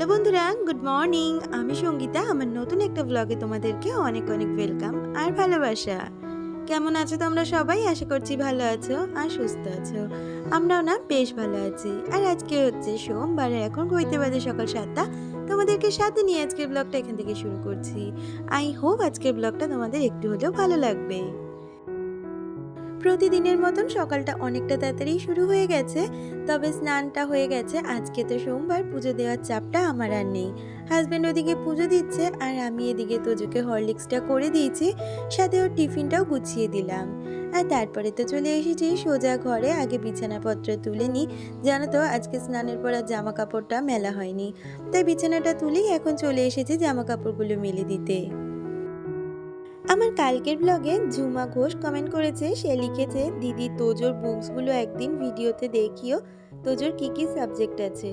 Good morning. আমি সঙ্গীতা, আমার নতুন একটা ব্লগে তোমাদেরকে অনেক অনেক ওয়েলকাম আর ভালোবাসা। কেমন আছো তোমরা সবাই? আশা করছি ভালো আছো আর সুস্থ আছো। আমরাও না বেশ ভালো আছি। আর আজকে হচ্ছে সোমবার এখন হইতে বাজে সকাল সাতটা। তোমাদেরকে সাথে নিয়ে আজকের ব্লগটা এখান থেকে শুরু করছি। আই হোপ আজকের ব্লগটা তোমাদের একটু হলেও ভালো লাগবে। প্রতিদিনের মতন সকালটা অনেকটা তাড়াতাড়ি শুরু হয়ে গেছে, তবে স্নানটা হয়ে গেছে। আজকে তো সোমবার, পুজো দেওয়ার চাপটা আমার আর নেই। হাজব্যান্ড ওদিকে পুজো দিচ্ছে আর আমি এদিকে তোজোকে হরলিক্সটা করে দিয়েছি, সাথে ওর টিফিনটাও গুছিয়ে দিলাম। আর তারপরে তো চলে এসেছি সোজা ঘরে, আগে বিছানাপত্র তুলে নিই। জানো তো, আজকে স্নানের পর আর জামা কাপড়টা মেলা হয়নি। তাই বিছানাটা তুলেই এখন চলে এসেছি জামা কাপড়গুলো মেলে দিতে। আমার কালকের ব্লগে ঝুমা ঘোষ কমেন্ট করেছে, সে লিখেছে, দিদি, তোজোর বুকসগুলো একদিন ভিডিওতে দেখিও, তোজোর কি কি সাবজেক্ট আছে?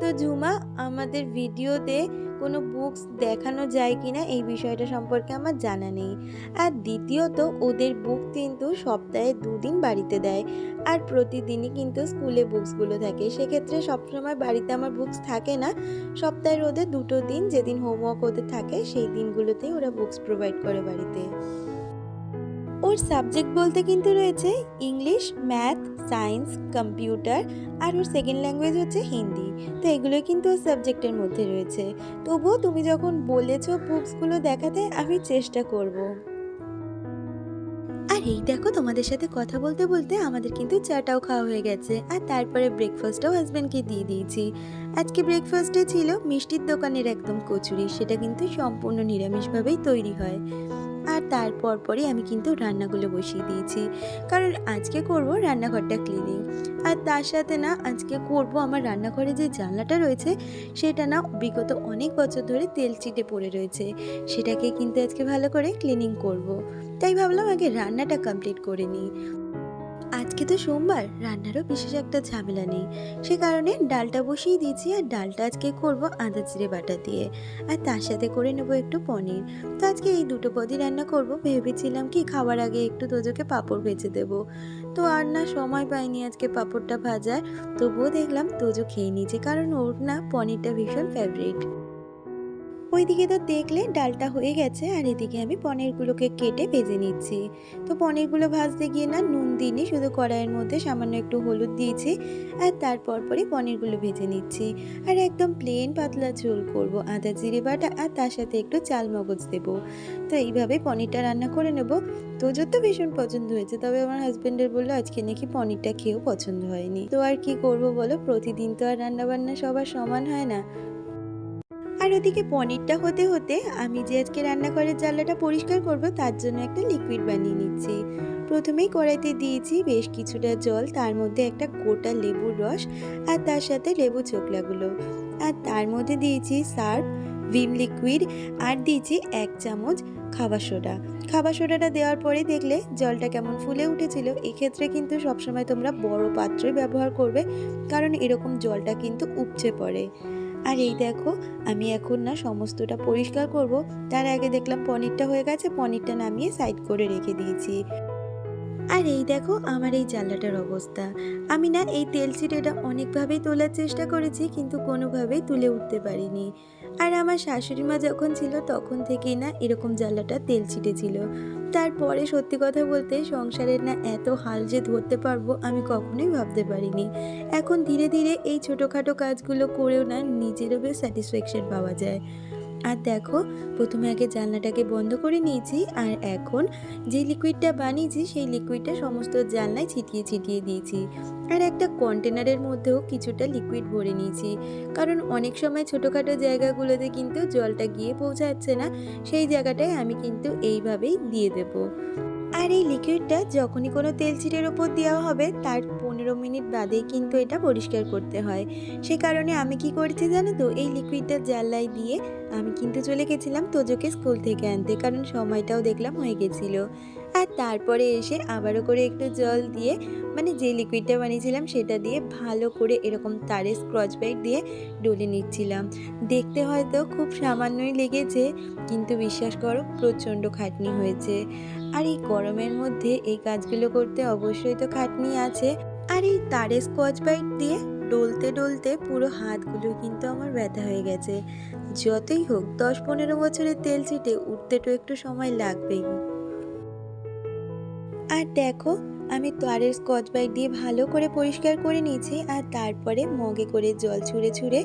তো ঝুমা, আমাদের ভিডিওতে কোনো বুকস দেখানো যায় কি না এই বিষয়টা সম্পর্কে আমার জানা নেই। আর দ্বিতীয়ত, ওদের বুক কিন্তু সপ্তাহে দুদিন বাড়িতে দেয়। আর প্রতিদিনই কিন্তু স্কুলে বুকসগুলো থাকে। সেক্ষেত্রে সবসময় বাড়িতে আমার বুকস থাকে না। সপ্তাহের ওদের দুটো দিন যেদিন হোমওয়ার্ক ওদের থাকে, সেই দিনগুলোতেই ওরা বুকস প্রোভাইড করে বাড়িতে। ওর সাবজেক্ট বলতে কিন্তু রয়েছে ইংলিশ ম্যাথ সায়েন্স কম্পিউটার আর ওর সেকেন্ড ল্যাঙ্গুয়েজ হচ্ছে হিন্দি। তো এগুলোই কিন্তু ওর সাবজেক্টের মধ্যে রয়েছে। তবুও তুমি যখন বলেছ বুকসগুলো দেখাতে, আমি চেষ্টা করব। আর এই দেখো তোমাদের সাথে কথা বলতে বলতে আমাদের কিন্তু চাটাও খাওয়া হয়ে গেছে। আর তারপরে ব্রেকফাস্টটাও হাজব্যান্ডকে দিয়ে দিয়েছি। আজকে ব্রেকফাস্টে ছিল মিষ্টির দোকানের একদম কচুরি, সেটা কিন্তু সম্পূর্ণ নিরামিষভাবেই তৈরি হয়। আর তারপর পরে আমি কিন্তু রান্নাগুলো বসিয়ে দিয়েছি। কারণ আজকে করব রান্নাঘরটা ক্লিনিং আর তার সাথে না আজকে করব আমার রান্নাঘরে যে জানলাটা রয়েছে, সেটা না বিগত অনেক বছর ধরে তেল চিটে পড়ে রয়েছে। সেটাকে কিন্তু আজকে ভালো করে ক্লিনিং করব। তাই ভাবলাম আগে রান্নাটা কমপ্লিট করে নিই। আজকে তো সোমবার, রান্নারও বিশেষ একটা ঝামেলা নেই। সে কারণে ডালটা বসিয়ে দিয়েছি আর ডালটা আজকে করব আদা জিরে বাটা দিয়ে। আর তার সাথে করে নেব একটু পনির। তো আজকে এই দুটো পদই রান্না করব। ভেবেছিলাম কি খাওয়ার আগে একটু তোজোকে পাঁপড় ভেজে দেব। তো আর না, সময় পাইনি আজকে পাঁপড়টা ভাজার। তবুও দেখলাম তোজো খেয়ে নিয়েছে, কারণ ওর না পনিরটা ভীষণ ফেভারিট ওইদিকে তো দেখলে ডালটা হয়ে গেছে আর এদিকে আমি পনিরগুলোকে কেটে ভেজে নিচ্ছি। তো পনিরগুলো ভাজতে গিয়ে না নুন দিইনি, শুধু কড়াইয়ের মধ্যে সামান্য একটু হলুদ দিয়েছি আর তারপর পরে পনিরগুলো ভেজে নিচ্ছি। আর একদম প্লেন পাতলা ঝোল করব, আদা জিরে বাটা আর তার সাথে একটু চাল মগজ দেবো। তো এইভাবে পনিরটা রান্না করে নেব। তোজোর তো ভীষণ পছন্দ হয়েছে, তবে আমার হাজব্যান্ডের বলল, আজকে নাকি পনিরটা খেয়েও পছন্দ হয়নি। তো আর কি করব বলো, প্রতিদিন তো আর রান্না বান্না সবার সমান হয় না। আর ওদিকে পনিরটা হতে হতে আমি যে আজকে রান্নাঘরের জানলাটা পরিষ্কার করব, তার জন্য একটা লিকুইড বানিয়ে নিচ্ছি। প্রথমেই কড়াইতে দিয়েছি বেশ কিছুটা জল, তার মধ্যে একটা গোটা লেবুর রস আর তার সাথে লেবু চোকলাগুলো আর তার মধ্যে দিয়েছি সার্ফ, ভিম লিকুইড আর দিয়েছি এক চামচ খাবার সোডা। খাবার সোডাটা দেওয়ার পরে দেখলে জলটা কেমন ফুলে উঠেছিল। এক্ষেত্রে কিন্তু সবসময় তোমরা বড় পাত্রই ব্যবহার করবে, কারণ এরকম জলটা কিন্তু উপচে পড়ে। আর এই দেখো, আমি এখন না সমস্তটা পরিষ্কার করব। তার আগে দেখলাম পনিরটা হয়ে গেছে, পনিরটা নামিয়ে সাইড করে রেখে দিয়েছি। আর এই দেখো আমার এই জানলাটার অবস্থা। আমি না এই তেল চিটেটা অনেকভাবেই তোলার চেষ্টা করেছি, কিন্তু কোনোভাবেই তুলে উঠতে পারিনি। আর আমার শাশুড়ি মা যখন ছিল তখন থেকেই না এরকম জ্বালাটা তেল ছিটে ছিল তারপরে সত্যি কথা বলতে সংসারের না এত হাল যে ধরতে পারব আমি কখনোই ভাবতে পারিনি। এখন ধীরে ধীরে এই ছোটোখাটো কাজগুলো করেও না নিজেরও বেশ স্যাটিসফ্যাকশন পাওয়া যায়। আর দেখো, প্রথমে আগে জানলাটাকে বন্ধ করে নিয়েছি আর এখন যে লিকুইডটা বানিয়েছি সেই লিকুইডটা সমস্ত জানলায় ছিটিয়ে ছিটিয়ে দিয়েছি। আর একটা কন্টেনারের মধ্যেও কিছুটা লিকুইড ভরে নিয়েছি। কারণ অনেক সময় ছোটোখাটো জায়গাগুলোতে কিন্তু জলটা গিয়ে পৌঁছাচ্ছে না, সেই জায়গাটায় আমি কিন্তু এইভাবেই দিয়ে দেবো। আর এই লিকুইডটা যখনই কোনো তেল ছিটের ওপর দেওয়া হবে, তার পনেরো মিনিট বাদেই কিন্তু এটা পরিষ্কার করতে হয়। সে কারণে আমি কি করছি জানো তো, এই লিকুইডটা জানলায় দিয়ে আমি কিন্তু চলে গেছিলাম তোজোকে স্কুল থেকে আনতে, কারণ সময়টাও দেখলাম হয়ে গেছিল। আর তারপরে এসে আবারও করে একটু জল দিয়ে মানে যে লিকুইডটা বানিয়েছিলাম সেটা দিয়ে ভালো করে এরকম তারে স্ক্রচ ব্রাইট দিয়ে ডলে নিচ্ছিলাম। দেখতে হয়তো খুব সামান্যই লেগেছে, কিন্তু বিশ্বাস করো প্রচণ্ড খাটনি হয়েছে। আর এই গরমের মধ্যে এই কাজগুলো করতে অবশ্যই তো খাটনি আছে। আর এই তারে স্কচ বাইট দিয়ে ডলতে ডলতে পুরো হাতগুলো কিন্তু আমার ব্যথা হয়ে গেছে। যতই হোক দশ পনেরো বছরের তেল ছিটে উঠতে তো একটু সময় লাগবেই। আর দেখো, আমি তারের স্কচ ব্রাইট দিয়ে ভালো করে পরিষ্কার করে নিয়েছি, আর তারপরে মগে করে জল ছুঁড়ে ছুঁড়ে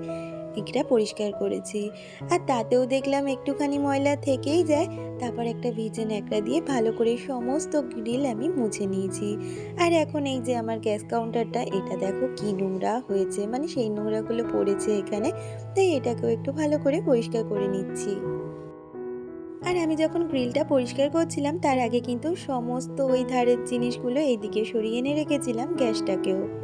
এটা পরিষ্কার করেছি। আর তাতেও দেখলাম একটুখানি ময়লা থেকেই যায়, তারপর একটা ভিজে ন্যাকড়া দিয়ে ভালো করে সমস্ত গ্রিল আমি মুছে নিয়েছি। আর এখন এই যে আমার গ্যাস কাউন্টারটা, এটা দেখো কি নোংরা হয়েছে মানে সেই নোংরাগুলো পড়েছে এখানে, তাই এটাকেও একটু ভালো করে পরিষ্কার করে নিচ্ছি। আর আমি যখন গ্রিলটা পরিষ্কার করছিলাম, তার আগে কিন্তু সমস্ত ওই ধারের জিনিসগুলো এইদিকে সরিয়ে এনে রেখেছিলাম গ্যাসটাকেও।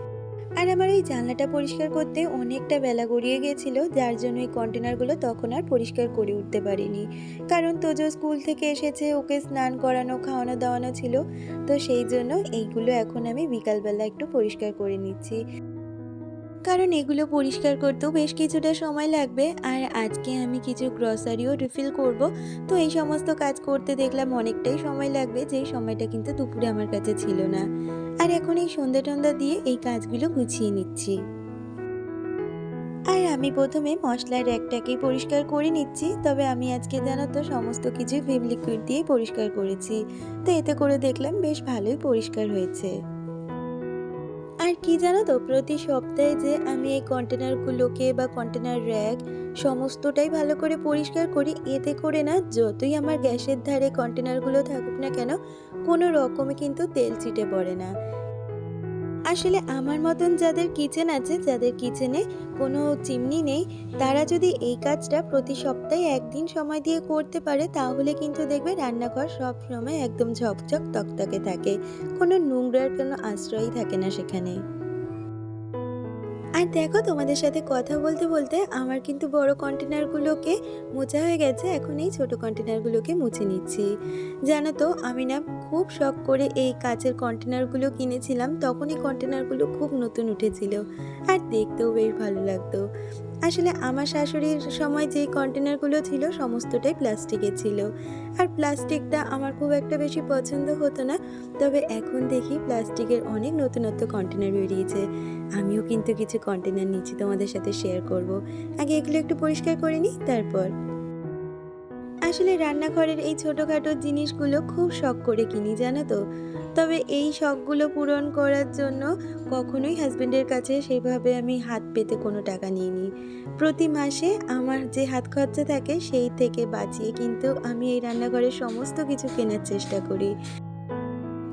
আর আমার এই জানলাটা পরিষ্কার করতে অনেকটা বেলা গড়িয়ে গেছিল, যার জন্য এই কন্টেনারগুলো তখন আর পরিষ্কার করে উঠতে পারিনি। কারণ তোজো স্কুল থেকে এসেছে, ওকে স্নান করানো, খাওয়ানো, দাওয়ানো ছিল। তো সেই জন্য এইগুলো এখন আমি বিকালবেলা একটু পরিষ্কার করে নিচ্ছি। কারণ এগুলো পরিষ্কার করতেও বেশ কিছুটা সময় লাগবে। আর আজকে আমি কিছু গ্রসারিও রিফিল করব। তো এই সমস্ত কাজ করতে দেখলাম অনেকটাই সময় লাগবে যেই সময়টা কিন্তু দুপুরে আমার কাছে ছিল না। আর এখন এই সন্ধ্যা টন্ধা দিয়ে এই কাজগুলো গুছিয়ে নিচ্ছি। আর আমি প্রথমে মশলার র্যাকটাকেই পরিষ্কার করে নিচ্ছি। তবে আমি আজকে জানো তো সমস্ত কিছু ভিম লিকুইড দিয়ে পরিষ্কার করেছি। তো এতে করে দেখলাম বেশ ভালোই পরিষ্কার হয়েছে। আর কি জানো তো, প্রতি সপ্তাহে যে আমি এই কন্টেনারগুলোকে বা কন্টেনার র্যাক সমস্তটাই ভালো করে পরিষ্কার করি, এতে করে না যতই আমার গ্যাসের ধারে কন্টেনারগুলো থাকুক না কেন, কোনো রকমে কিন্তু তেল ছিটে পড়ে না। আসলে আমার মতন যাদের কিচেন আছে, যাদের কিচেনে কোনো চিমনি নেই, তারা যদি এই কাজটা প্রতি সপ্তাহে একদিন সময় দিয়ে করতে পারে, তাহলে কিন্তু দেখবে রান্নাঘর সব সময় একদম ঝকঝক তকতকে থাকে। কোনো নোংরার কোনো আশ্রয়ই থাকে না সেখানে। আর দেখো তোমাদের সাথে কথা বলতে বলতে আমার কিন্তু বড় কন্টেনারগুলোকে মোচা হয়ে গেছে। এখন এই ছোট কন্টেনারগুলোকে মুছে নিচ্ছি। জানো তো, আমি না খুব শখ করে এই কাচের কন্টেনারগুলো কিনেছিলাম। তখনই কন্টেনারগুলো খুব নতুন উঠেছিল। আর দেখতেও বেশ ভালো লাগতো। আসলে আমার শাশুড়ির সময় যেই কন্টেনারগুলো ছিল সমস্তটাই প্লাস্টিকের ছিল। আর প্লাস্টিকটা আমার খুব একটা বেশি পছন্দ হতো না, তবে এখন দেখি প্লাস্টিকের অনেক নতুনত্ব কন্টেনার বেরিয়েছে। আমিও কিন্তু কিছু কন্টেনার নিচ্ছি তোমাদের সাথে শেয়ার করব। আগে এগুলো একটু পরিষ্কার করে নিই, তারপর। আসলে রান্নাঘরের এই ছোটোখাটো জিনিসগুলো খুব শখ করে কিনি, জানো তো। তবে এই শখগুলো পূরণ করার জন্য কখনোই হাজব্যান্ডের কাছে সেইভাবে আমি হাত পেতে কোনো টাকা নিইনি। প্রতি মাসে আমার যে হাত খরচা থাকে সেই থেকে বাঁচিয়ে কিন্তু আমি এই রান্নাঘরের সমস্ত কিছু কেনার চেষ্টা করি।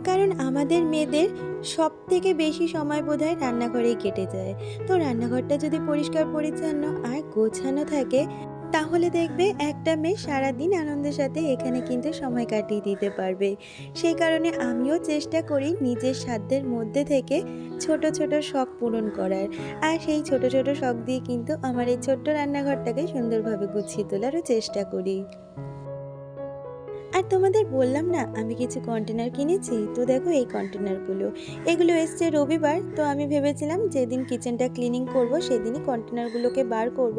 কারণ আমাদের মেয়েদের সব থেকে বেশি সময় বোধ হয় রান্নাঘরেই কেটে যায়। তো রান্নাঘরটা যদি পরিষ্কার পরিচ্ছন্ন আর গোছানো থাকে তাহলে দেখবে একটা মেয়ে সারাদিন আনন্দের সাথে এখানে কিন্তু সময় কাটিয়ে দিতে পারবে। সেই কারণে আমিও চেষ্টা করি নিজের সাধ্যের মধ্যে থেকে ছোট ছোট শখ পূরণ করার। আর সেই ছোট ছোট শখ দিয়ে কিন্তু আমার এই ছোট্ট রান্নাঘরটাকে সুন্দরভাবে গুছিয়ে তোলারও চেষ্টা করি। আর তোমাদের বললাম না, আমি কিছু কন্টেনার কিনেছি? তো দেখো এই কন্টেনারগুলো এগুলো এসছে রবিবার, তো আমি ভেবেছিলাম যেদিন কিচেনটা ক্লিনিং করব, সেদিনই কন্টেনারগুলোকে বার করব।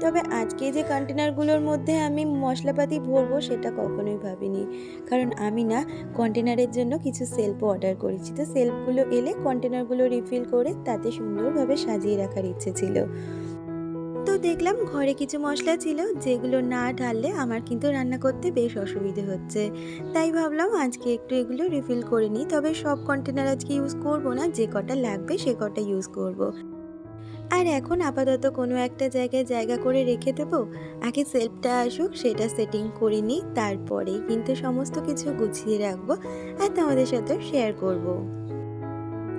তবে আজকে যে কন্টেনারগুলোর মধ্যে আমি মশলাপাতি ভরবো সেটা কখনোই ভাবিনি। কারণ আমি না কন্টেনারের জন্য কিছু সেলফও অর্ডার করেছি। তো সেলফগুলো এলে কন্টেনারগুলো রিফিল করে তাতে সুন্দরভাবে সাজিয়ে রাখার ইচ্ছে ছিল। তো দেখলাম ঘরে কিছু মশলা ছিল যেগুলো না ঢাললে আমার কিন্তু রান্না করতে বেশ অসুবিধে হচ্ছে। তাই ভাবলাম আজকে একটু এগুলো রিফিল করে নিই। তবে সব কন্টেনার আজকে ইউজ করব না। যে কটা লাগবে সে কটা ইউজ করব। আর এখন আপাতত কোনো একটা জায়গায় জায়গা করে রেখে দেবো। আগে সেলফটা আসুক, সেটা সেটিং করে নিই তারপরে কিন্তু সমস্ত কিছু গুছিয়ে রাখব আর তোমাদের সাথে শেয়ার করব।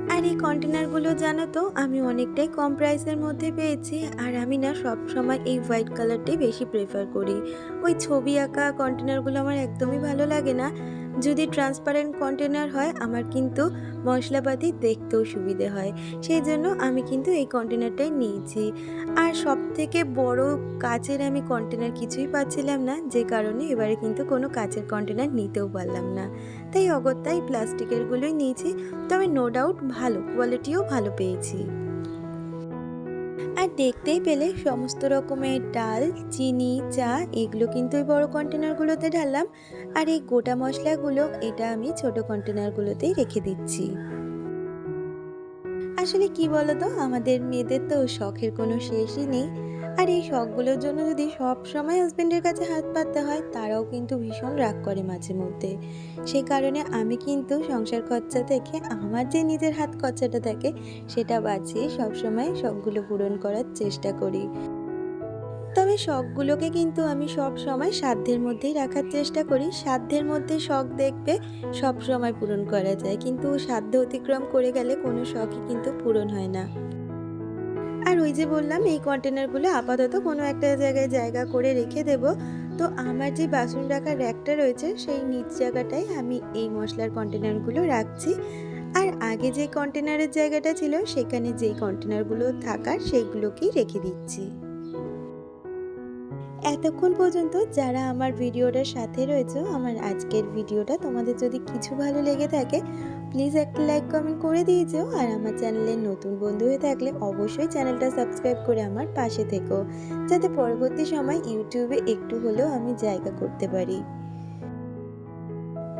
আর এই কন্টেনারগুলো জানো তো, আমি অনেকটাই কম প্রাইসের মধ্যে পেয়েছি। আর আমি না সব সময় এই হোয়াইট কালারটাই বেশি প্রেফার করি। ওই ছবি আঁকা কন্টেনারগুলো আমার একদমই ভালো লাগে না। যদি ট্রান্সপারেন্ট কন্টেনার হয়, আমার কিন্তু মশলাপাতি দেখতেও সুবিধে হয়। সেই জন্য আমি কিন্তু এই কন্টেনারটাই নিয়েছি। আর সব থেকে বড় কাচের আমি কন্টেনার কিছুই পাচ্ছিলাম না, যে কারণে এবারে কিন্তু কোনো কাচের কন্টেনার নিতেও পারলাম না। তাই অগত্যাই প্লাস্টিকেরগুলোই নিয়েছি। তবে নো ডাউট ভালো কোয়ালিটিও ভালো পেয়েছি। দেখতেই পেলে সমস্ত রকমের ডাল, চিনি, চা, এগুলো কিন্তু ওই বড়ো কন্টেনারগুলোতে ঢাললাম। আর এই গোটা মশলাগুলো, এটা আমি ছোট কন্টেনারগুলোতেই রেখে দিচ্ছি। আসলে কি বলতো, আমাদের মেয়েদের তো শখের কোনো শেষই নেই। আর এই শখগুলোর জন্য যদি সব সময় হাজব্যান্ডের কাছে হাত পাততে হয়, তারাও কিন্তু ভীষণ রাগ করে মাঝে মধ্যে। সেই কারণে আমি কিন্তু সংসার খরচা থেকে আমার যে নিজের হাত খরচাটা থাকে, সেটা বাঁচিয়ে সবসময় শখগুলো পূরণ করার চেষ্টা করি। তবে শখগুলোকে কিন্তু আমি সব সময় সাধ্যের মধ্যেই রাখার চেষ্টা করি। সাধ্যের মধ্যে শখ দেখবে সব সময় পূরণ করা যায়। কিন্তু সাধ্য অতিক্রম করে গেলে কোনো শখই কিন্তু পূরণ হয় না। আর ওই যে বললাম, এই কন্টেনারগুলো আপাতত কোনো একটা জায়গায় জায়গা করে রেখে দেব। তো আমার যে বাসন রাখার র্যাকটা রয়েছে, সেই নিচ জায়গাটাই আমি এই মশলার কন্টেনারগুলো রাখছি। আর আগে যে কন্টেনারের জায়গাটা ছিল, সেখানে যেই কন্টেনারগুলো থাকার, সেইগুলোকেই রেখে দিচ্ছি। এতক্ষণ পর্যন্ত যারা আমার ভিডিওটার সাথে রয়েছে, আমার আজকের ভিডিওটা তোমাদের যদি কিছু ভালো লেগে থাকে প্লিজ একটা লাইক কমেন্ট করে দিয়ে আর আমার চ্যানেলের নতুন বন্ধু হয়ে থাকলে অবশ্যই চ্যানেলটা সাবস্ক্রাইব করে আমার পাশে থেকো, যাতে পরবর্তী সময় ইউটিউবে একটু হলেও আমি জায়গা করতে পারি।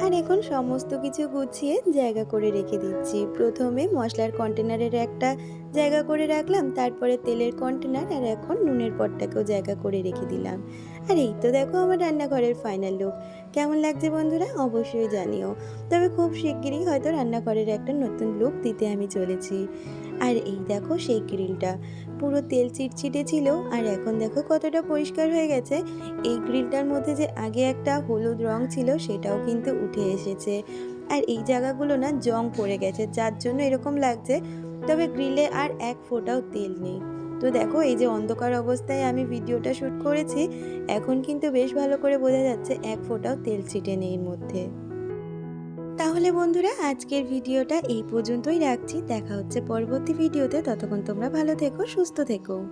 আর এখন সমস্ত কিছু গুছিয়ে জায়গা করে রেখে দিচ্ছি। প্রথমে মশলার কন্টেনারের একটা জায়গা করে রাখলাম, তারপরে তেলের কন্টেনার আর এখন নুনের পটটাকেও জায়গা করে রেখে দিলাম। আর এই তো দেখো আমার রান্নাঘরের ফাইনাল লুক কেমন লাগছে বন্ধুরা? অবশ্যই জানিও। তবে খুব শিগগিরই হয়তো রান্নাঘরের একটা নতুন লুক দিতে আমি চলেছি। আর এই দেখো সেই গ্রিলটা পুরো তেল চিটচিটে ছিল, আর এখন দেখো কতটা পরিষ্কার হয়ে গেছে। এই গ্রিলটার মধ্যে যে আগে একটা হলুদ রং ছিল, সেটাও কিন্তু উঠে এসেছে। আর এই জায়গাগুলো না জং পড়ে গেছে, যার জন্য এরকম লাগছে তবে গ্রিলে আর এক ফোঁটাও তেল নেই। তো দেখো, এই যে অন্ধকার অবস্থায় আমি ভিডিওটা শ্যুট করেছি, এখন কিন্তু বেশ ভালো করে বোঝা যাচ্ছে এক ফোঁটাও তেল ছিটে নেই এর মধ্যে। তাহলে বন্ধুরা, আজকের ভিডিওটা এই পর্যন্তই রাখছি। দেখা হচ্ছে পরবর্তী ভিডিওতে। ততক্ষণ তোমরা ভালো থেকো, সুস্থ থেকো।